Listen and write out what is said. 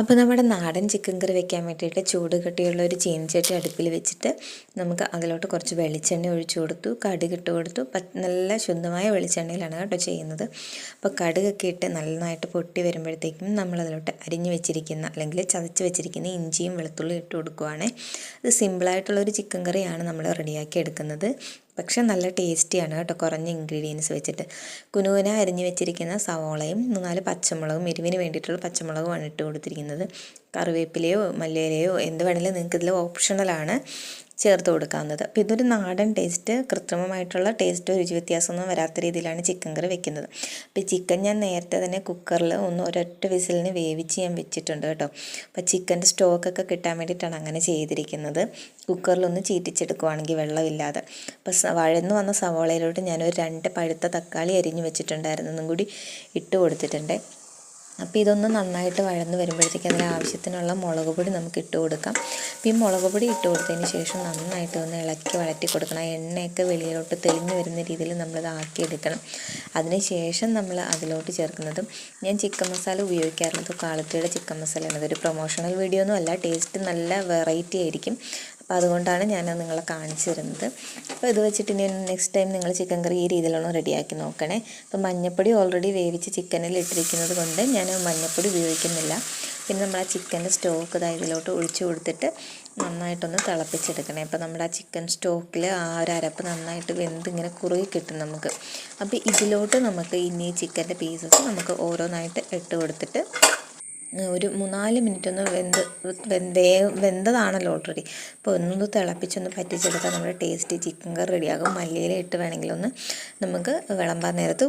അപ്പോൾ നമ്മുടെ നാടൻ ചിക്കൻ കറി വെക്കാൻ വേണ്ടിയിട്ട് ചൂട് കട്ടിയുള്ള ഒരു ചീനച്ചട്ടി അടുപ്പിൽ വെച്ചിട്ട് നമുക്ക് അതിലോട്ട് കുറച്ച് വെളിച്ചെണ്ണ ഒഴിച്ചു കൊടുത്തു. കടുക് ഇട്ട് കൊടുത്തു. നല്ല ശുദ്ധമായ വെളിച്ചെണ്ണയിലാണ് കേട്ടോ ചെയ്യുന്നത്. അപ്പോൾ കടുകൊക്കെ ഇട്ട് നന്നായിട്ട് പൊട്ടി വരുമ്പോഴത്തേക്കും നമ്മൾ അതിലോട്ട് അരിഞ്ഞു വെച്ചിരിക്കുന്ന അല്ലെങ്കിൽ ചതച്ച് വെച്ചിരിക്കുന്ന ഇഞ്ചിയും വെളുത്തുള്ളിയും ഇട്ട് കൊടുക്കുവാണേ. ഇത് സിമ്പിളായിട്ടുള്ള ഒരു ചിക്കൻ കറിയാണ് നമ്മൾ റെഡിയാക്കി എടുക്കുന്നത്. പക്ഷെ നല്ല ടേസ്റ്റിയാണ് കേട്ടോ കുറഞ്ഞ ഇൻഗ്രീഡിയൻസ് വെച്ചിട്ട്. കുനുകുന അരിഞ്ഞു വെച്ചിരിക്കുന്ന സവോളയും മൂന്നാൽ പച്ചമുളകും എരിവിന് വേണ്ടിയിട്ടുള്ള പച്ചമുളകുമാണ് ഇട്ട് കൊടുത്തിരിക്കുന്നത്. കറിവേപ്പിലയോ മല്ലിയിലയോ എന്ത് വേണമെങ്കിലും നിങ്ങൾക്ക് ഇതിൽ ഓപ്ഷണലാണ് ചേർത്ത് കൊടുക്കാവുന്നത്. അപ്പോൾ ഇതൊരു നാടൻ ടേസ്റ്റ് കൃത്രിമമായിട്ടുള്ള ടേസ്റ്റ് രുചി വ്യത്യാസമൊന്നും വരാത്ത രീതിയിലാണ് ചിക്കൻ കറി വെക്കുന്നത്. അപ്പോൾ ചിക്കൻ ഞാൻ നേരത്തെ തന്നെ കുക്കറിൽ ഒന്ന് ഒരൊറ്റ വിസിലിന് വേവിച്ച് ഞാൻ വെച്ചിട്ടുണ്ട് കേട്ടോ. അപ്പോൾ ചിക്കന്റെ സ്റ്റോക്കൊക്കെ കിട്ടാൻ വേണ്ടിയിട്ടാണ് അങ്ങനെ ചെയ്തിരിക്കുന്നത്. കുക്കറിലൊന്ന് ചീറ്റിച്ചെടുക്കുവാണെങ്കിൽ വെള്ളമില്ലാതെ. അപ്പോൾ വഴന്നു വന്ന സവോളയിലോട്ട് ഞാനൊരു രണ്ട് പഴുത്ത തക്കാളി അരിഞ്ഞ് വെച്ചിട്ടുണ്ടായിരുന്നതും കൂടി ഇട്ട് കൊടുത്തിട്ടുണ്ട്. അപ്പോൾ ഇതൊന്ന് നന്നായിട്ട് വഴന്ന് വരുമ്പോഴത്തേക്ക് അതിന് ആവശ്യത്തിനുള്ള മുളക് പൊടി നമുക്ക് ഇട്ട് കൊടുക്കാം. അപ്പോൾ ഈ മുളക് പൊടി ഇട്ട് കൊടുത്തതിന് ശേഷം നന്നായിട്ട് ഒന്ന് ഇളക്കി വഴറ്റി കൊടുക്കണം. എണ്ണയൊക്കെ വെളിയിലോട്ട് തെളിഞ്ഞു വരുന്ന രീതിയിൽ നമ്മളിത് ആക്കിയെടുക്കണം. അതിന് ശേഷം നമ്മൾ അതിലോട്ട് ചേർക്കുന്നതും ഞാൻ ചിക്കൻ മസാല ഉപയോഗിക്കാറുള്ളത് കാളത്തിയുടെ ചിക്കൻ മസാലയാണ് അതൊരു പ്രൊമോഷണൽ വീഡിയോ ഒന്നും അല്ല. ടേസ്റ്റ് നല്ല വെറൈറ്റി ആയിരിക്കും. അപ്പോൾ അതുകൊണ്ടാണ് ഞാൻ നിങ്ങളെ കാണിച്ചു തരുന്നത്. അപ്പോൾ ഇത് വെച്ചിട്ട് ഇനി നെക്സ്റ്റ് ടൈം നിങ്ങൾ ചിക്കൻ കറി ഈ രീതിയിലൊന്ന് റെഡിയാക്കി നോക്കണേ. അപ്പോൾ മഞ്ഞപ്പൊടി ഓൾറെഡി വേവിച്ച് ചിക്കനിൽ ഇട്ടിരിക്കുന്നത് കൊണ്ട് ഞാൻ മഞ്ഞപ്പൊടി ഉപയോഗിക്കുന്നില്ല. പിന്നെ നമ്മൾ ആ ചിക്കന്റെ സ്റ്റോക്ക് ഇതാ ഇതിലോട്ട് ഒഴിച്ചു കൊടുത്തിട്ട് നന്നായിട്ടൊന്ന് തിളപ്പിച്ചെടുക്കണേ. അപ്പോൾ നമ്മുടെ ആ ചിക്കൻ സ്റ്റോക്കിൽ ആ ഒരു അരപ്പ് നന്നായിട്ട് വെന്ത് ഇങ്ങനെ കുറുകി കിട്ടും നമുക്ക്. അപ്പോൾ ഇതിലോട്ട് നമുക്ക് ഇനി ചിക്കന്റെ പീസസ് നമുക്ക് ഓരോന്നായിട്ട് ഇട്ട് കൊടുത്തിട്ട് ഒരു മൂന്നാൽ മിനിറ്റ് ഒന്ന് വെന്ത് വെന്തേ വെന്തതാണല്ലോ ഓൾറെഡി അപ്പോൾ ഒന്നൊന്ന് തിളപ്പിച്ചൊന്ന് പറ്റിച്ചെടുത്താൽ നമ്മുടെ ടേസ്റ്റി ചിക്കൻ കറി റെഡിയാകും. മല്ലിയില ഇട്ട് ഒന്ന് നമുക്ക് വിളമ്പാൻ നേരത്ത്